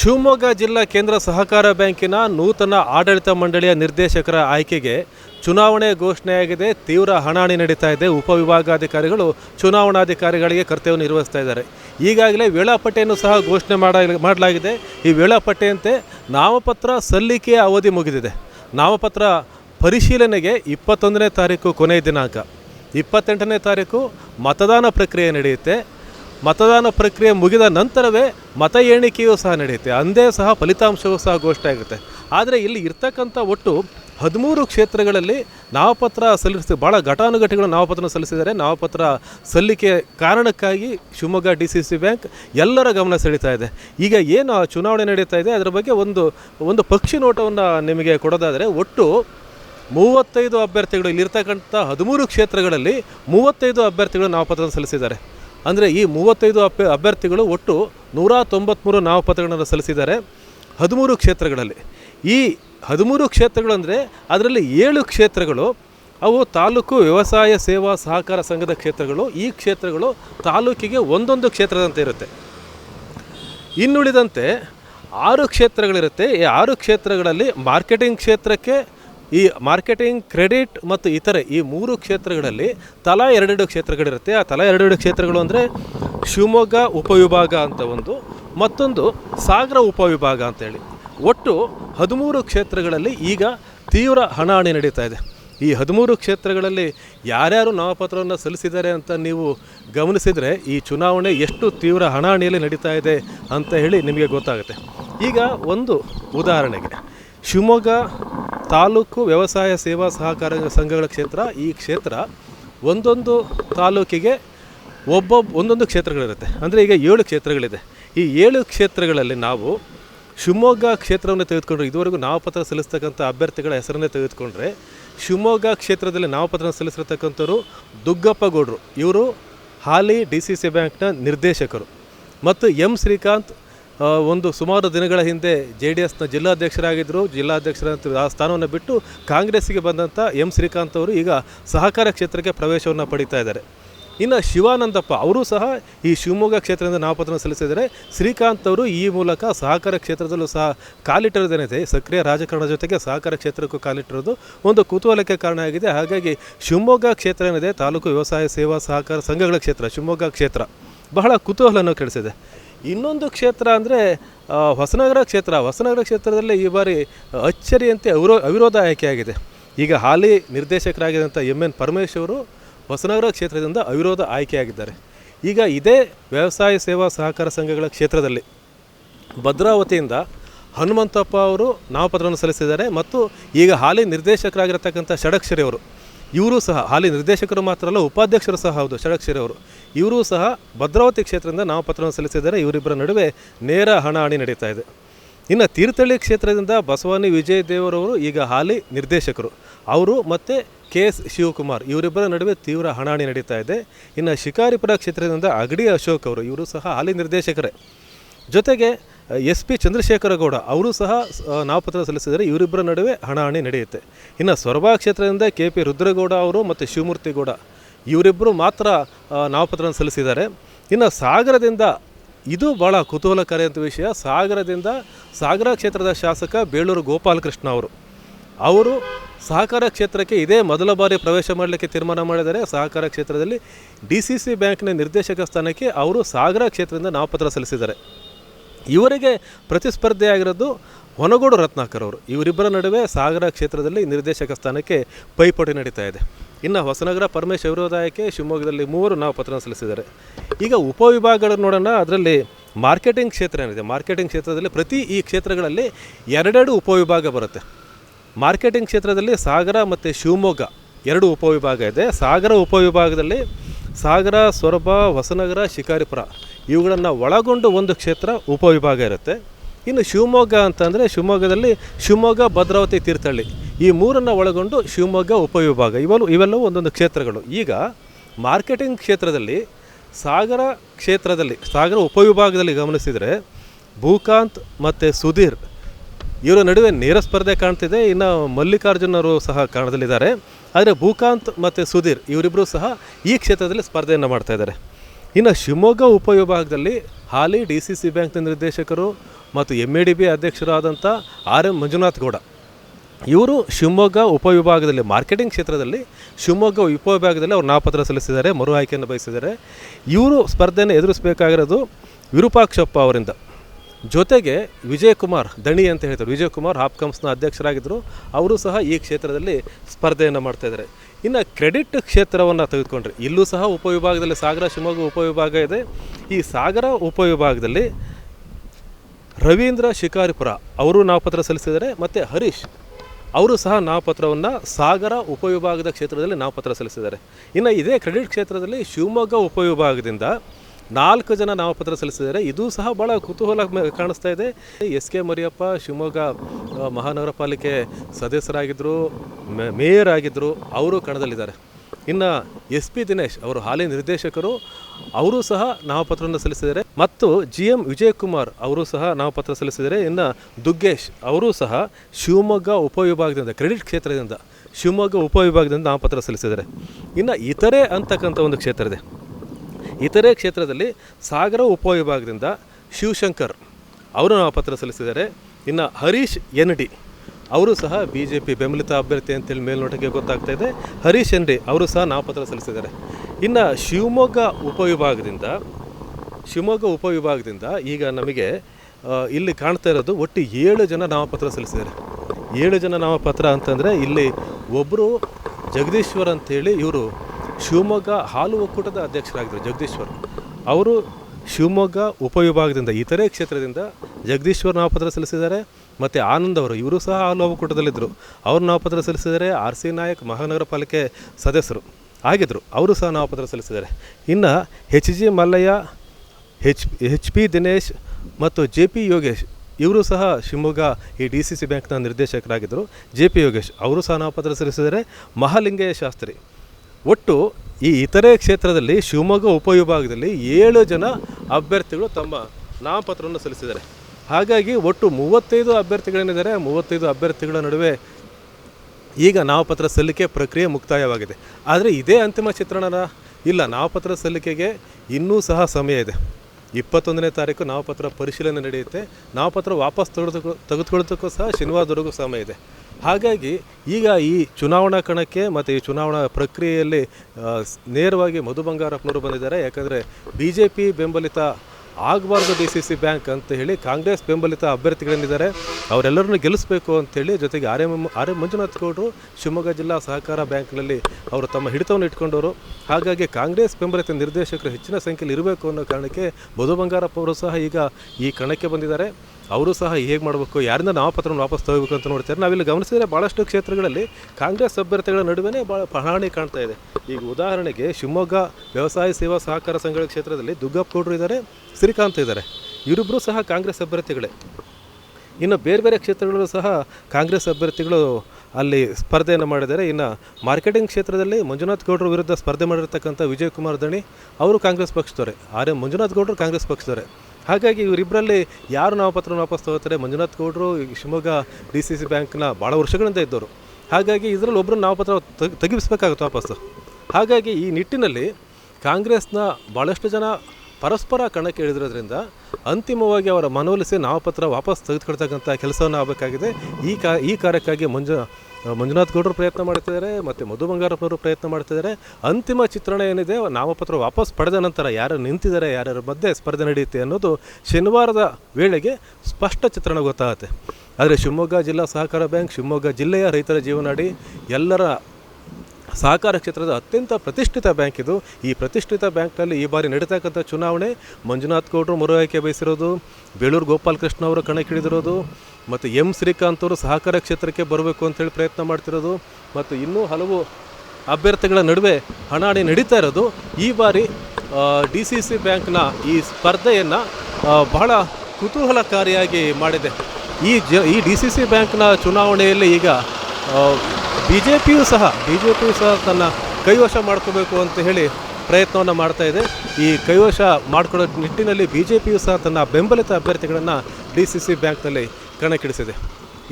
ಶಿವಮೊಗ್ಗ ಜಿಲ್ಲಾ ಕೇಂದ್ರ ಸಹಕಾರ ಬ್ಯಾಂಕಿನ ನೂತನ ಆಡಳಿತ ಮಂಡಳಿಯ ನಿರ್ದೇಶಕರ ಆಯ್ಕೆಗೆ ಚುನಾವಣೆ ಘೋಷಣೆಯಾಗಿದೆ. ತೀವ್ರ ಹಣಾಣಿ ನಡೀತಾ ಇದೆ. ಉಪವಿಭಾಗಾಧಿಕಾರಿಗಳು ಚುನಾವಣಾಧಿಕಾರಿಗಳಿಗೆ ಕರ್ತವ್ಯ ನಿರ್ವಹಿಸ್ತಾ ಇದ್ದಾರೆ. ಈಗಾಗಲೇ ವೇಳಾಪಟ್ಟಿಯನ್ನು ಸಹ ಘೋಷಣೆ ಮಾಡ ಮಾಡಲಾಗಿದೆ. ಈ ವೇಳಾಪಟ್ಟಿಯಂತೆ ನಾಮಪತ್ರ ಸಲ್ಲಿಕೆಯ ಅವಧಿ ಮುಗಿದಿದೆ. ನಾಮಪತ್ರ ಪರಿಶೀಲನೆಗೆ ಇಪ್ಪತ್ತೊಂದನೇ ತಾರೀಕು ಕೊನೆಯ ದಿನಾಂಕ. ಇಪ್ಪತ್ತೆಂಟನೇ ತಾರೀಕು ಮತದಾನ ಪ್ರಕ್ರಿಯೆ ನಡೆಯುತ್ತೆ. ಮತದಾನ ಪ್ರಕ್ರಿಯೆ ಮುಗಿದ ನಂತರವೇ ಮತ ಎಣಿಕೆಯೂ ಸಹ ನಡೆಯುತ್ತೆ. ಅಂದೇ ಸಹ ಫಲಿತಾಂಶವೂ ಸಹ ಗೋಷ್ಠಿ ಆಗುತ್ತೆ. ಆದರೆ ಇಲ್ಲಿ ಇರ್ತಕ್ಕಂಥ ಒಟ್ಟು ಹದಿಮೂರು ಕ್ಷೇತ್ರಗಳಲ್ಲಿ ನಾಮಪತ್ರ ಸಲ್ಲಿಸಿ ಭಾಳ ಘಟಾನುಘಟಿಗಳು ನಾಮಪತ್ರ ಸಲ್ಲಿಸಿದ್ದಾರೆ. ನಾಮಪತ್ರ ಸಲ್ಲಿಕೆ ಕಾರಣಕ್ಕಾಗಿ Shivamogga D C C bank ಎಲ್ಲರ ಗಮನ ಸೆಳೀತಾ ಇದೆ. ಈಗ ಏನು ಚುನಾವಣೆ ನಡೀತಾ ಇದೆ, ಅದರ ಬಗ್ಗೆ ಒಂದು ಒಂದು ಪಕ್ಷಿ ನೋಟವನ್ನು ನಿಮಗೆ ಕೊಡೋದಾದರೆ ಒಟ್ಟು ಮೂವತ್ತೈದು ಅಭ್ಯರ್ಥಿಗಳು, ಇಲ್ಲಿರ್ತಕ್ಕಂಥ ಹದಿಮೂರು ಕ್ಷೇತ್ರಗಳಲ್ಲಿ ಮೂವತ್ತೈದು ಅಭ್ಯರ್ಥಿಗಳು ನಾಮಪತ್ರ ಸಲ್ಲಿಸಿದ್ದಾರೆ. ಅಂದರೆ ಈ ಮೂವತ್ತೈದು ಅಭ್ಯ ಅಭ್ಯರ್ಥಿಗಳು ಒಟ್ಟು ನೂರ ತೊಂಬತ್ತ್ಮೂರು ನಾಮಪತ್ರಗಳನ್ನು ಸಲ್ಲಿಸಿದ್ದಾರೆ ಹದಿಮೂರು ಕ್ಷೇತ್ರಗಳಲ್ಲಿ. ಈ ಹದಿಮೂರು ಕ್ಷೇತ್ರಗಳು ಅಂದರೆ ಅದರಲ್ಲಿ ಏಳು ಕ್ಷೇತ್ರಗಳು, ಅವು ತಾಲೂಕು ವ್ಯವಸಾಯ ಸೇವಾ ಸಹಕಾರ ಸಂಘದ ಕ್ಷೇತ್ರಗಳು, ಈ ಕ್ಷೇತ್ರಗಳು ತಾಲೂಕಿಗೆ ಒಂದೊಂದು ಕ್ಷೇತ್ರದಂತೆ ಇರುತ್ತೆ. ಇನ್ನುಳಿದಂತೆ ಆರು ಕ್ಷೇತ್ರಗಳಿರುತ್ತೆ. ಈ ಆರು ಕ್ಷೇತ್ರಗಳಲ್ಲಿ ಮಾರ್ಕೆಟಿಂಗ್ ಕ್ಷೇತ್ರಕ್ಕೆ ಈ ಮಾರ್ಕೆಟಿಂಗ್, ಕ್ರೆಡಿಟ್ ಮತ್ತು ಇತರೆ ಈ ಮೂರು ಕ್ಷೇತ್ರಗಳಲ್ಲಿ ತಲಾ ಎರಡೆರಡು ಕ್ಷೇತ್ರಗಳಿರುತ್ತೆ. ಆ ತಲಾ ಎರಡೆರಡು ಕ್ಷೇತ್ರಗಳು ಅಂದರೆ ಶಿವಮೊಗ್ಗ ಉಪವಿಭಾಗ ಅಂತ ಒಂದು, ಮತ್ತೊಂದು ಸಾಗರ ಉಪವಿಭಾಗ ಅಂತೇಳಿ ಒಟ್ಟು ಹದಿಮೂರು ಕ್ಷೇತ್ರಗಳಲ್ಲಿ ಈಗ ತೀವ್ರ ಹಣಾಹಣಿ ನಡೀತಾ ಇದೆ. ಈ ಹದಿಮೂರು ಕ್ಷೇತ್ರಗಳಲ್ಲಿ ಯಾರ್ಯಾರು ನಾಮಪತ್ರವನ್ನು ಸಲ್ಲಿಸಿದ್ದಾರೆ ಅಂತ ನೀವು ಗಮನಿಸಿದರೆ ಈ ಚುನಾವಣೆ ಎಷ್ಟು ತೀವ್ರ ಹಣಾಹಣಿಯಲ್ಲಿ ನಡೀತಾ ಇದೆ ಅಂತ ಹೇಳಿ ನಿಮಗೆ ಗೊತ್ತಾಗುತ್ತೆ. ಈಗ ಒಂದು ಉದಾಹರಣೆಗೆ, ಶಿವಮೊಗ್ಗ ತಾಲೂಕು ವ್ಯವಸಾಯ ಸೇವಾ ಸಹಕಾರ ಸಂಘಗಳ ಕ್ಷೇತ್ರ, ಈ ಕ್ಷೇತ್ರ ಒಂದೊಂದು ತಾಲೂಕಿಗೆ ಒಬ್ಬೊಬ್ಬ ಒಂದೊಂದು ಕ್ಷೇತ್ರಗಳಿರುತ್ತೆ. ಅಂದರೆ ಈಗ ಏಳು ಕ್ಷೇತ್ರಗಳಿದೆ. ಈ ಏಳು ಕ್ಷೇತ್ರಗಳಲ್ಲಿ ನಾವು ಶಿವಮೊಗ್ಗ ಕ್ಷೇತ್ರವನ್ನು ತೆಗೆದುಕೊಂಡ್ರೆ ಇದುವರೆಗೂ ನಾಮಪತ್ರ ಸಲ್ಲಿಸ್ತಕ್ಕಂಥ ಅಭ್ಯರ್ಥಿಗಳ ಹೆಸರನ್ನೇ ತೆಗೆದುಕೊಂಡ್ರೆ, ಶಿವಮೊಗ್ಗ ಕ್ಷೇತ್ರದಲ್ಲಿ ನಾಮಪತ್ರ ಸಲ್ಲಿಸಿರ್ತಕ್ಕಂಥವ್ರು ದುಗ್ಗಪ್ಪ ಗೌಡ್ರು. ಇವರು ಹಾಲಿ ಡಿ ಸಿ ಸಿ ಬ್ಯಾಂಕ್ನ ನಿರ್ದೇಶಕರು. ಮತ್ತು ಎಂ ಶ್ರೀಕಾಂತ್ ಒಂದು ಸುಮಾರು ದಿನಗಳ ಹಿಂದೆ ಜೆ ಡಿ ಎಸ್ನ ಜಿಲ್ಲಾಧ್ಯಕ್ಷರಾಗಿದ್ದರು. ಜಿಲ್ಲಾಧ್ಯಕ್ಷರ ಆ ಸ್ಥಾನವನ್ನು ಬಿಟ್ಟು ಕಾಂಗ್ರೆಸ್ಸಿಗೆ ಬಂದಂಥ ಎಂ ಶ್ರೀಕಾಂತ್ ಅವರು ಈಗ ಸಹಕಾರ ಕ್ಷೇತ್ರಕ್ಕೆ ಪ್ರವೇಶವನ್ನು ಪಡೀತಾ ಇದ್ದಾರೆ. ಇನ್ನು ಶಿವಾನಂದಪ್ಪ ಅವರು ಸಹ ಈ ಶಿವಮೊಗ್ಗ ಕ್ಷೇತ್ರದಿಂದ ನಾಮಪತ್ರ ಸಲ್ಲಿಸಿದರೆ ಶ್ರೀಕಾಂತ್ ಅವರು ಈ ಮೂಲಕ ಸಹಕಾರ ಕ್ಷೇತ್ರದಲ್ಲೂ ಸಹ ಕಾಲಿಟ್ಟಿರೋದೇನಿದೆ? ಸಕ್ರಿಯ ರಾಜಕಾರಣ ಜೊತೆಗೆ ಸಹಕಾರ ಕ್ಷೇತ್ರಕ್ಕೂ ಕಾಲಿಟ್ಟಿರೋದು ಒಂದು ಕುತೂಹಲಕ್ಕೆ ಕಾರಣ ಆಗಿದೆ. ಹಾಗಾಗಿ ಶಿವಮೊಗ್ಗ ಕ್ಷೇತ್ರ ಏನಿದೆ? ತಾಲೂಕು ವ್ಯವಸಾಯ ಸೇವಾ ಸಹಕಾರ ಸಂಘಗಳ ಕ್ಷೇತ್ರ, ಶಿವಮೊಗ್ಗ ಕ್ಷೇತ್ರ ಬಹಳ ಕುತೂಹಲವನ್ನು ಕೆಡಿಸಿದೆ. ಇನ್ನೊಂದು ಕ್ಷೇತ್ರ ಅಂದರೆ ಹೊಸನಗರ ಕ್ಷೇತ್ರ. ಹೊಸನಗರ ಕ್ಷೇತ್ರದಲ್ಲಿ ಈ ಬಾರಿ ಅಚ್ಚರಿಯಂತೆ ಅವಿರೋ, ಅವಿರೋಧ ಆಯ್ಕೆಯಾಗಿದೆ. ಈಗ ಹಾಲಿ ನಿರ್ದೇಶಕರಾಗಿದ್ದಂಥ ಎಂ ಎನ್ ಪರಮೇಶ್ ಅವರು ಹೊಸನಗರ ಕ್ಷೇತ್ರದಿಂದ ಅವಿರೋಧ ಆಯ್ಕೆಯಾಗಿದ್ದಾರೆ. ಈಗ ಇದೇ ವ್ಯವಸಾಯ ಸೇವಾ ಸಹಕಾರ ಸಂಘಗಳ ಕ್ಷೇತ್ರದಲ್ಲಿ ಭದ್ರಾವತಿಯಿಂದ ಹನುಮಂತಪ್ಪ ಅವರು ನಾಮಪತ್ರವನ್ನು ಸಲ್ಲಿಸಿದ್ದಾರೆ ಮತ್ತು ಈಗ ಹಾಲಿ ನಿರ್ದೇಶಕರಾಗಿರತಕ್ಕಂಥ ಷಡಕ್ಷರಿ ಅವರು ಇವರು ಸಹ ಹಾಲಿ ನಿರ್ದೇಶಕರು ಮಾತ್ರ ಅಲ್ಲ, ಉಪಾಧ್ಯಕ್ಷರು ಸಹ ಹೌದು, ಷಡಕ್ಷರಿ ಅವರು. ಇವರು ಸಹ ಭದ್ರಾವತಿ ಕ್ಷೇತ್ರದಿಂದ ನಾಮಪತ್ರವನ್ನು ಸಲ್ಲಿಸಿದ್ದಾರೆ, ಇವರಿಬ್ಬರ ನಡುವೆ ನೇರ ಹಣಾಹಣಿ ನಡೀತಾ ಇದೆ. ಇನ್ನು ತೀರ್ಥಹಳ್ಳಿ ಕ್ಷೇತ್ರದಿಂದ ಬಸವಾನಿ ವಿಜಯ ದೇವರವರು ಈಗ ಹಾಲಿ ನಿರ್ದೇಶಕರು. ಅವರು ಮತ್ತು ಕೆ ಎಸ್ ಶಿವಕುಮಾರ್, ಇವರಿಬ್ಬರ ನಡುವೆ ತೀವ್ರ ಹಣಾಹಣಿ ನಡೀತಾ ಇದೆ. ಇನ್ನು ಶಿಕಾರಿಪುರ ಕ್ಷೇತ್ರದಿಂದ ಅಗಡಿ ಅಶೋಕ್ ಅವರು, ಇವರು ಸಹ ಹಾಲಿ ನಿರ್ದೇಶಕರೇ. ಜೊತೆಗೆ ಎಸ್ ಪಿ ಚಂದ್ರಶೇಖರ ಗೌಡ, ಅವರು ಸಹ ನಾಮಪತ್ರ ಸಲ್ಲಿಸಿದರೆ ಇವರಿಬ್ಬರ ನಡುವೆ ಹಣಾಹಣಿ ನಡೆಯುತ್ತೆ. ಇನ್ನು ಸೊರಬಾ ಕ್ಷೇತ್ರದಿಂದ ಕೆ ಪಿ ರುದ್ರಗೌಡ ಅವರು ಮತ್ತು ಶಿವಮೂರ್ತಿಗೌಡ ಇವರಿಬ್ಬರು ಮಾತ್ರ ನಾಮಪತ್ರ ಸಲ್ಲಿಸಿದ್ದಾರೆ. ಇನ್ನು ಸಾಗರದಿಂದ, ಇದು ಭಾಳ ಕುತೂಹಲಕಾರಿಯಂಥ ವಿಷಯ, ಸಾಗರದಿಂದ ಸಾಗರ ಕ್ಷೇತ್ರದ ಶಾಸಕ ಬೇಳೂರು ಗೋಪಾಲಕೃಷ್ಣ ಅವರು. ಅವರು ಸಹಕಾರ ಕ್ಷೇತ್ರಕ್ಕೆ ಇದೇ ಮೊದಲ ಬಾರಿ ಪ್ರವೇಶ ಮಾಡಲಿಕ್ಕೆ ತೀರ್ಮಾನ ಮಾಡಿದರೆ ಸಹಕಾರ ಕ್ಷೇತ್ರದಲ್ಲಿ ಡಿ ಸಿ ಸಿ ಬ್ಯಾಂಕ್ನ ನಿರ್ದೇಶಕ ಸ್ಥಾನಕ್ಕೆ ಅವರು ಸಾಗರ ಕ್ಷೇತ್ರದಿಂದ ನಾಮಪತ್ರ ಸಲ್ಲಿಸಿದ್ದಾರೆ. ಇವರಿಗೆ ಪ್ರತಿಸ್ಪರ್ಧೆಯಾಗಿರೋದು ಹೊನಗೋಡು ರತ್ನಾಕರ್ ಅವರು. ಇವರಿಬ್ಬರ ನಡುವೆ ಸಾಗರ ಕ್ಷೇತ್ರದಲ್ಲಿ ನಿರ್ದೇಶಕ ಸ್ಥಾನಕ್ಕೆ ಪೈಪೋಟಿ ನಡೀತಾ ಇದೆ. ಇನ್ನು ಹೊಸನಗರ ಪರಮೇಶ್ ಅವಿರೋಧ ಆಯ್ಕೆ ಶಿವಮೊಗ್ಗದಲ್ಲಿ ಮೂವರು ನಾಮಪತ್ರ ಸಲ್ಲಿಸಿದ್ದಾರೆ. ಈಗ ಉಪವಿಭಾಗಗಳನ್ನು ನೋಡೋಣ, ಅದರಲ್ಲಿ ಮಾರ್ಕೆಟಿಂಗ್ ಕ್ಷೇತ್ರ ಏನಿದೆ? ಮಾರ್ಕೆಟಿಂಗ್ ಕ್ಷೇತ್ರದಲ್ಲಿ ಪ್ರತಿ ಈ ಕ್ಷೇತ್ರಗಳಲ್ಲಿ ಎರಡೆರಡು ಉಪವಿಭಾಗ ಬರುತ್ತೆ. ಮಾರ್ಕೆಟಿಂಗ್ ಕ್ಷೇತ್ರದಲ್ಲಿ ಸಾಗರ ಮತ್ತು ಶಿವಮೊಗ್ಗ ಎರಡು ಉಪವಿಭಾಗ ಇದೆ. ಸಾಗರ ಉಪವಿಭಾಗದಲ್ಲಿ ಸಾಗರ, ಸೊರಬ, ಹೊಸನಗರ, ಶಿಕಾರಿಪುರ. ಇವುಗಳನ್ನು ಒಳಗೊಂಡು ಒಂದು ಕ್ಷೇತ್ರ ಉಪವಿಭಾಗ ಇರುತ್ತೆ. ಇನ್ನು ಶಿವಮೊಗ್ಗ ಅಂತಂದರೆ ಶಿವಮೊಗ್ಗದಲ್ಲಿ ಶಿವಮೊಗ್ಗ, ಭದ್ರಾವತಿ, ತೀರ್ಥಹಳ್ಳಿ ಈ ಮೂರನ್ನು ಒಳಗೊಂಡು ಶಿವಮೊಗ್ಗ ಉಪವಿಭಾಗ. ಇವೆಲ್ಲ ಇವೆಲ್ಲವೂ ಒಂದೊಂದು ಕ್ಷೇತ್ರಗಳು. ಈಗ ಮಾರ್ಕೆಟಿಂಗ್ ಕ್ಷೇತ್ರದಲ್ಲಿ, ಸಾಗರ ಕ್ಷೇತ್ರದಲ್ಲಿ, ಸಾಗರ ಉಪವಿಭಾಗದಲ್ಲಿ ಗಮನಿಸಿದರೆ ಭೂಕಾಂತ್ ಮತ್ತು ಸುಧೀರ್ ಇವರ ನಡುವೆ ನೇರ ಸ್ಪರ್ಧೆ ಕಾಣ್ತಿದೆ. ಇನ್ನು ಮಲ್ಲಿಕಾರ್ಜುನರು ಸಹ ಕಾರಣದಲ್ಲಿದ್ದಾರೆ ಆದರೆ ಭೂಕಾಂತ್ ಮತ್ತು ಸುಧೀರ್ ಇವರಿಬ್ಬರೂ ಸಹ ಈ ಕ್ಷೇತ್ರದಲ್ಲಿ ಸ್ಪರ್ಧೆಯನ್ನು ಮಾಡ್ತಾ ಇದ್ದಾರೆ. ಇನ್ನು ಶಿವಮೊಗ್ಗ ಉಪವಿಭಾಗದಲ್ಲಿ ಹಾಲಿ ಡಿ ಸಿ ಸಿ ಬ್ಯಾಂಕ್ನ ನಿರ್ದೇಶಕರು ಮತ್ತು ಎಂ ಎ ಡಿ ಬಿ ಅಧ್ಯಕ್ಷರಾದಂಥ ಆರ್ ಎಂ ಮಂಜುನಾಥ್ ಗೌಡ. ಇವರು ಶಿವಮೊಗ್ಗ ಉಪವಿಭಾಗದಲ್ಲಿ ಮಾರ್ಕೆಟಿಂಗ್ ಕ್ಷೇತ್ರದಲ್ಲಿ ಶಿವಮೊಗ್ಗ ಉಪವಿಭಾಗದಲ್ಲಿ ಅವರು ನಾಮಪತ್ರ ಸಲ್ಲಿಸಿದ್ದಾರೆ, ಮರು ಆಯ್ಕೆಯನ್ನು ಬಯಸಿದ್ದಾರೆ. ಇವರು ಸ್ಪರ್ಧೆಯನ್ನು ಎದುರಿಸಬೇಕಾಗಿರೋದು ವಿರೂಪಾಕ್ಷಪ್ಪ ಅವರಿಂದ. ಜೊತೆಗೆ ವಿಜಯಕುಮಾರ್ ದಣಿ ಅಂತ ಹೇಳ್ತಾರೆ. ವಿಜಯಕುಮಾರ್ ಹಾಪ್ಕಮ್ಸ್ನ ಅಧ್ಯಕ್ಷರಾಗಿದ್ದರು. ಅವರು ಸಹ ಈ ಕ್ಷೇತ್ರದಲ್ಲಿ ಸ್ಪರ್ಧೆಯನ್ನು ಮಾಡ್ತಾ ಇದ್ದಾರೆ. ಇನ್ನು ಕ್ರೆಡಿಟ್ ಕ್ಷೇತ್ರವನ್ನು ತೆಗೆದುಕೊಂಡ್ರೆ, ಇಲ್ಲೂ ಸಹ ಉಪವಿಭಾಗದಲ್ಲಿ ಸಾಗರ, ಶಿವಮೊಗ್ಗ ಉಪವಿಭಾಗ ಇದೆ. ಈ ಸಾಗರ ಉಪವಿಭಾಗದಲ್ಲಿ ರವೀಂದ್ರ ಶಿಕಾರಿಪುರ, ಅವರು ನಾಮಪತ್ರ ಸಲ್ಲಿಸಿದ್ದಾರೆ, ಮತ್ತು ಹರೀಶ್, ಅವರು ಸಹ ನಾಮಪತ್ರವನ್ನು ಸಾಗರ ಉಪವಿಭಾಗದ ಕ್ಷೇತ್ರದಲ್ಲಿ ನಾಮಪತ್ರ ಸಲ್ಲಿಸಿದ್ದಾರೆ. ಇನ್ನು ಇದೇ ಕ್ರೆಡಿಟ್ ಕ್ಷೇತ್ರದಲ್ಲಿ ಶಿವಮೊಗ್ಗ ಉಪವಿಭಾಗದಿಂದ ನಾಲ್ಕು ಜನ ನಾಮಪತ್ರ ಸಲ್ಲಿಸಿದ್ದಾರೆ. ಇದು ಸಹ ಭಾಳ ಕುತೂಹಲ ಕಾಣಿಸ್ತಾ ಇದೆ. ಎಸ್ ಕೆ ಮರಿಯಪ್ಪ, ಶಿವಮೊಗ್ಗ ಮಹಾನಗರ ಪಾಲಿಕೆ ಸದಸ್ಯರಾಗಿದ್ದರು ಮೇಯರ್ ಆಗಿದ್ದರು ಅವರು ಕಣದಲ್ಲಿದ್ದಾರೆ. ಇನ್ನು ಎಸ್ ಪಿ ದಿನೇಶ್ ಅವರು ಹಾಲಿ ನಿರ್ದೇಶಕರು, ಅವರು ಸಹ ನಾಮಪತ್ರವನ್ನು ಸಲ್ಲಿಸಿದ್ದಾರೆ. ಮತ್ತು ಜಿ ಎಂ ವಿಜಯಕುಮಾರ್ ಅವರು ಸಹ ನಾಮಪತ್ರ ಸಲ್ಲಿಸಿದ್ದಾರೆ. ಇನ್ನು ದುಗ್ಗೇಶ್ ಅವರು ಸಹ ಶಿವಮೊಗ್ಗ ಉಪವಿಭಾಗದಿಂದ, ಕ್ರೆಡಿಟ್ ಕ್ಷೇತ್ರದಿಂದ, ಶಿವಮೊಗ್ಗ ಉಪವಿಭಾಗದಿಂದ ನಾಮಪತ್ರ ಸಲ್ಲಿಸಿದ್ದಾರೆ. ಇನ್ನು ಇತರೆ ಅಂತಕ್ಕಂಥ ಒಂದು ಕ್ಷೇತ್ರ ಇದೆ. ಇತರೆ ಕ್ಷೇತ್ರದಲ್ಲಿ ಸಾಗರ ಉಪವಿಭಾಗದಿಂದ ಶಿವಶಂಕರ್ ಅವರು ನಾಮಪತ್ರ ಸಲ್ಲಿಸಿದ್ದಾರೆ. ಇನ್ನು ಹರೀಶ್ ಎನ್ ಡಿ ಅವರು ಸಹ ಬಿ ಜೆ ಪಿ ಬೆಂಬಲಿತ ಅಭ್ಯರ್ಥಿ ಅಂತೇಳಿ ಮೇಲ್ನೋಟಕ್ಕೆ ಗೊತ್ತಾಗ್ತಾ ಇದೆ. ಹರೀಶ್ ಎನ್ ಡಿ ಅವರು ಸಹ ನಾಮಪತ್ರ ಸಲ್ಲಿಸಿದ್ದಾರೆ. ಇನ್ನು ಶಿವಮೊಗ್ಗ ಉಪವಿಭಾಗದಿಂದ ಶಿವಮೊಗ್ಗ ಉಪವಿಭಾಗದಿಂದ ಈಗ ನಮಗೆ ಇಲ್ಲಿ ಕಾಣ್ತಾ ಇರೋದು ಒಟ್ಟು ಏಳು ಜನ ನಾಮಪತ್ರ ಸಲ್ಲಿಸಿದ್ದಾರೆ. ಏಳು ಜನ ನಾಮಪತ್ರ ಅಂತಂದರೆ ಇಲ್ಲಿ ಒಬ್ಬರು ಜಗದೀಶ್ವರ್ ಅಂತೇಳಿ ಇವರು ಶಿವಮೊಗ್ಗ ಹಾಲು ಒಕ್ಕೂಟದ ಅಧ್ಯಕ್ಷರಾಗಿದ್ದರು ಜಗದೀಶ್ವರ್. ಅವರು ಶಿವಮೊಗ್ಗ ಉಪವಿಭಾಗದಿಂದ ಇತರೆ ಕ್ಷೇತ್ರದಿಂದ ಜಗದೀಶ್ವರ್ ನಾಮಪತ್ರ ಸಲ್ಲಿಸಿದ್ದಾರೆ. ಮತ್ತು ಆನಂದ್ ಅವರು, ಇವರು ಸಹ ಹಾಲು ಒಕ್ಕೂಟದಲ್ಲಿದ್ದರು. ಅವರು ನಾಮಪತ್ರ ಸಲ್ಲಿಸಿದರೆ ಆರ್ ಸಿ ನಾಯಕ್ ಮಹಾನಗರ ಪಾಲಿಕೆ ಸದಸ್ಯರು ಆಗಿದ್ದರು. ಅವರು ಸಹ ನಾಮಪತ್ರ ಸಲ್ಲಿಸಿದ್ದಾರೆ. ಇನ್ನು H G Mallayya H H P Dinesh ಮತ್ತು ಜೆ ಪಿ ಯೋಗೇಶ್, ಇವರು ಸಹ ಶಿವಮೊಗ್ಗ ಈ ಡಿ ಸಿ ಸಿ ಬ್ಯಾಂಕ್ನ ನಿರ್ದೇಶಕರಾಗಿದ್ದರು. ಜೆ ಪಿ ಯೋಗೇಶ್, ಅವರು ಸಹ ನಾಮಪತ್ರ ಸಲ್ಲಿಸಿದರೆ ಮಹಾಲಿಂಗಯ್ಯ ಶಾಸ್ತ್ರಿ. ಒಟ್ಟು ಈ ಇತರೆ ಕ್ಷೇತ್ರದಲ್ಲಿ ಶಿವಮೊಗ್ಗ ಉಪವಿಭಾಗದಲ್ಲಿ ಏಳು ಜನ ಅಭ್ಯರ್ಥಿಗಳು ತಮ್ಮ ನಾಮಪತ್ರವನ್ನು ಸಲ್ಲಿಸಿದ್ದಾರೆ. ಹಾಗಾಗಿ ಒಟ್ಟು ಮೂವತ್ತೈದು ಅಭ್ಯರ್ಥಿಗಳೇನಿದ್ದಾರೆ, ಮೂವತ್ತೈದು ಅಭ್ಯರ್ಥಿಗಳ ನಡುವೆ ಈಗ ನಾಮಪತ್ರ ಸಲ್ಲಿಕೆ ಪ್ರಕ್ರಿಯೆ ಮುಕ್ತಾಯವಾಗಿದೆ. ಆದರೆ ಇದೇ ಅಂತಿಮ ಚಿತ್ರಣನ ಇಲ್ಲ. ನಾಮಪತ್ರ ಸಲ್ಲಿಕೆಗೆ ಇನ್ನೂ ಸಹ ಸಮಯ ಇದೆ. ಇಪ್ಪತ್ತೊಂದನೇ ತಾರೀಕು ನಾಮಪತ್ರ ಪರಿಶೀಲನೆ ನಡೆಯುತ್ತೆ. ನಾಮಪತ್ರ ವಾಪಸ್ ತೆಗೆದುಕೊ ತೆಗೆದುಕೊಳ್ಳೋದಕ್ಕೂ ಸಹ ಶನಿವಾರದವರೆಗೂ ಸಮಯ ಇದೆ. ಹಾಗಾಗಿ ಈಗ ಈ ಚುನಾವಣಾ ಕಣಕ್ಕೆ ಮತ್ತು ಈ ಚುನಾವಣಾ ಪ್ರಕ್ರಿಯೆಯಲ್ಲಿ ನೇರವಾಗಿ ಮಧು ಬಂಗಾರಪ್ಪನವರು ಬಂದಿದ್ದಾರೆ. ಯಾಕಂದರೆ ಬಿ ಜೆ ಪಿ ಬೆಂಬಲಿತ ಆಗಬಾರ್ದು ಡಿ ಸಿ ಸಿ ಬ್ಯಾಂಕ್ ಅಂತ ಹೇಳಿ ಕಾಂಗ್ರೆಸ್ ಬೆಂಬಲಿತ ಅಭ್ಯರ್ಥಿಗಳೇನಿದ್ದಾರೆ ಅವರೆಲ್ಲರನ್ನು ಗೆಲ್ಲಿಸಬೇಕು ಅಂತೇಳಿ ಜೊತೆಗೆ R M R M Manjunath ಗೌಡರು ಶಿವಮೊಗ್ಗ ಜಿಲ್ಲಾ ಸಹಕಾರ ಬ್ಯಾಂಕ್ನಲ್ಲಿ ಅವರು ತಮ್ಮ ಹಿಡಿತವನ್ನು ಇಟ್ಕೊಂಡವರು. ಹಾಗಾಗಿ ಕಾಂಗ್ರೆಸ್ ಬೆಂಬಲಿತ ನಿರ್ದೇಶಕರು ಹೆಚ್ಚಿನ ಸಂಖ್ಯೆಯಲ್ಲಿ ಇರಬೇಕು ಅನ್ನೋ ಕಾರಣಕ್ಕೆ ಮಧು ಬಂಗಾರಪ್ಪ ಅವರು ಸಹ ಈಗ ಈ ಕಣಕ್ಕೆ ಬಂದಿದ್ದಾರೆ. ಅವರು ಸಹ ಹೇಗೆ ಮಾಡಬೇಕು, ಯಾರಿಂದ ನಾಮಪತ್ರವನ್ನು ವಾಪಸ್ ತಗೋಬೇಕು ಅಂತ ನೋಡ್ತಾರೆ ನಾವಿಲ್ಲಿ ಗಮನಿಸಿದರೆ ಭಾಳಷ್ಟು ಕ್ಷೇತ್ರಗಳಲ್ಲಿ ಕಾಂಗ್ರೆಸ್ ಅಭ್ಯರ್ಥಿಗಳ ನಡುವೆ ಭಾಳ ಪ್ರಹಾಣಿ ಕಾಣ್ತಾ ಇದೆ. ಈಗ ಉದಾಹರಣೆಗೆ ಶಿವಮೊಗ್ಗ ವ್ಯವಸಾಯ ಸೇವಾ ಸಹಕಾರ ಸಂಘಗಳ ಕ್ಷೇತ್ರದಲ್ಲಿ ದುಗ್ಗಪ್ಪ ಗೌಡರು ಇದ್ದಾರೆ, ಶ್ರೀಕಾಂತ್ ಇದ್ದಾರೆ. ಇವರಿಬ್ಬರು ಸಹ ಕಾಂಗ್ರೆಸ್ ಅಭ್ಯರ್ಥಿಗಳೇ. ಇನ್ನು ಬೇರೆ ಬೇರೆ ಕ್ಷೇತ್ರಗಳಲ್ಲೂ ಸಹ ಕಾಂಗ್ರೆಸ್ ಅಭ್ಯರ್ಥಿಗಳು ಅಲ್ಲಿ ಸ್ಪರ್ಧೆಯನ್ನು ಮಾಡಿದ್ದಾರೆ. ಇನ್ನು ಮಾರ್ಕೆಟಿಂಗ್ ಕ್ಷೇತ್ರದಲ್ಲಿ ಮಂಜುನಾಥ್ ಗೌಡರ ವಿರುದ್ಧ ಸ್ಪರ್ಧೆ ಮಾಡಿರ್ತಕ್ಕಂಥ ವಿಜಯಕುಮಾರ್ ದಣಿ ಅವರು ಕಾಂಗ್ರೆಸ್ ಪಕ್ಷದವರೇ. ಆರ್ ಎಂ ಮಂಜುನಾಥ್ ಗೌಡರು ಕಾಂಗ್ರೆಸ್ ಪಕ್ಷದವರೇ. ಹಾಗಾಗಿ ಇವರಿಬ್ಬರಲ್ಲಿ ಯಾರು ನಾಮಪತ್ರ ವಾಪಸ್ ತಗೋತಾರೆ? ಮಂಜುನಾಥ್ ಗೌಡರು, ಶಿವಮೊಗ್ಗ ಡಿ ಸಿ ಸಿ ಬ್ಯಾಂಕ್ನ ಭಾಳ ವರ್ಷಗಳಿಂದ ಇದ್ದವರು. ಹಾಗಾಗಿ ಇದರಲ್ಲಿ ಒಬ್ಬರು ನಾಮಪತ್ರ ತೆಗ್ ತೆಗಿಸ್ಬೇಕಾಗುತ್ತೆ ವಾಪಸ್ಸು. ಹಾಗಾಗಿ ಈ ನಿಟ್ಟಿನಲ್ಲಿ ಕಾಂಗ್ರೆಸ್ನ ಭಾಳಷ್ಟು ಜನ ಪರಸ್ಪರ ಕಣಕ್ಕೆ ಇಳಿದಿರೋದ್ರಿಂದ ಅಂತಿಮವಾಗಿ ಅವರ ಮನವೊಲಿಸಿ ನಾಮಪತ್ರ ವಾಪಸ್ ತೆಗೆದುಕೊಳ್ತಕ್ಕಂಥ ಕೆಲಸವನ್ನು ಆಗಬೇಕಾಗಿದೆ. ಈ ಕಾ, ಈ ಕಾರ್ಯಕ್ಕಾಗಿ ಮಂಜು ಮಂಜುನಾಥ್ ಗೌಡರು ಪ್ರಯತ್ನ ಮಾಡ್ತಿದ್ದಾರೆ, ಮತ್ತು ಮಧು ಬಂಗಾರಪ್ಪನವರು ಪ್ರಯತ್ನ ಮಾಡ್ತಿದ್ದಾರೆ. ಅಂತಿಮ ಚಿತ್ರಣ ಏನಿದೆ, ನಾಮಪತ್ರ ವಾಪಸ್ ಪಡೆದ ನಂತರ ಯಾರು ನಿಂತಿದ್ದಾರೆ, ಯಾರ್ಯಾರ ಮಧ್ಯೆ ಸ್ಪರ್ಧೆ ನಡೆಯುತ್ತೆ ಅನ್ನೋದು ಶನಿವಾರದ ವೇಳೆಗೆ ಸ್ಪಷ್ಟ ಚಿತ್ರಣ ಗೊತ್ತಾಗುತ್ತೆ. ಆದರೆ ಶಿವಮೊಗ್ಗ ಜಿಲ್ಲಾ ಸಹಕಾರ ಬ್ಯಾಂಕ್, ಶಿವಮೊಗ್ಗ ಜಿಲ್ಲೆಯ ರೈತರ ಜೀವನಾಡಿ ಎಲ್ಲರ ಸಹಕಾರ ಕ್ಷೇತ್ರದ ಅತ್ಯಂತ ಪ್ರತಿಷ್ಠಿತ ಬ್ಯಾಂಕ್ ಇದು. ಈ ಪ್ರತಿಷ್ಠಿತ ಬ್ಯಾಂಕ್ನಲ್ಲಿ ಈ ಬಾರಿ ನಡೀತಕ್ಕಂಥ ಚುನಾವಣೆ, ಮಂಜುನಾಥ್ ಗೌಡರು ಮರು ಆಯ್ಕೆ ಬಯಸಿರೋದು, ಬೇಳೂರು ಗೋಪಾಲಕೃಷ್ಣ ಅವರು ಕಣಕ್ಕಿಳಿದಿರೋದು ಮತ್ತು ಎಂ ಶ್ರೀಕಾಂತ್ ಅವರು ಸಹಕಾರ ಕ್ಷೇತ್ರಕ್ಕೆ ಬರಬೇಕು ಅಂತೇಳಿ ಪ್ರಯತ್ನ ಮಾಡ್ತಿರೋದು. ಮತ್ತು ಇನ್ನೂ ಹಲವು ಅಭ್ಯರ್ಥಿಗಳ ನಡುವೆ ಹಣಾಣಿ ನಡೀತಾ ಇರೋದು. ಈ ಬಾರಿ ಡಿ ಸಿ ಸಿ ಬ್ಯಾಂಕ್ನ ಈ ಸ್ಪರ್ಧೆಯನ್ನು ಬಹಳ ಕುತೂಹಲಕಾರಿಯಾಗಿ ಮಾಡಿದೆ. ಈ ಜ, ಈ ಡಿ ಸಿ ಸಿ ಬ್ಯಾಂಕ್ನ ಚುನಾವಣೆಯಲ್ಲಿ ಈಗ ಬಿ ಜೆ ಪಿಯು ಸಹ, ಬಿ ಜೆ ಪಿಯು ಸಹ ತನ್ನ ಕೈವಶ ಮಾಡ್ಕೋಬೇಕು ಅಂತ ಹೇಳಿ ಪ್ರಯತ್ನವನ್ನು ಮಾಡ್ತಾ ಇದೆ. ಈ ಕೈವಶ ಮಾಡ್ಕೊಳ್ಳೋ ನಿಟ್ಟಿನಲ್ಲಿ ಬಿ ಜೆ ಪಿಯು ಸಹ ತನ್ನ ಬೆಂಬಲಿತ ಅಭ್ಯರ್ಥಿಗಳನ್ನು ಡಿ ಸಿ ಸಿ ಬ್ಯಾಂಕ್ನಲ್ಲಿ ಕಣಕ್ಕಿಳಿಸಿದೆ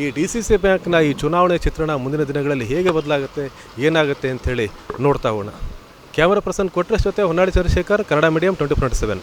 ಈ ಡಿ ಸಿ ಸಿ ಬ್ಯಾಂಕ್ನ ಈ ಚುನಾವಣೆ ಚಿತ್ರಣ ಮುಂದಿನ ದಿನಗಳಲ್ಲಿ ಹೇಗೆ ಬದಲಾಗುತ್ತೆ, ಏನಾಗುತ್ತೆ ಅಂಥೇಳಿ ನೋಡ್ತಾ ಹೋಗೋಣ. ಕ್ಯಾಮರಾ ಪರ್ಸನ್ ಕೊಟ್ರೆಸ್ ಜೊತೆ Honnali Chandrashekhar, Kannada medium twenty four seven.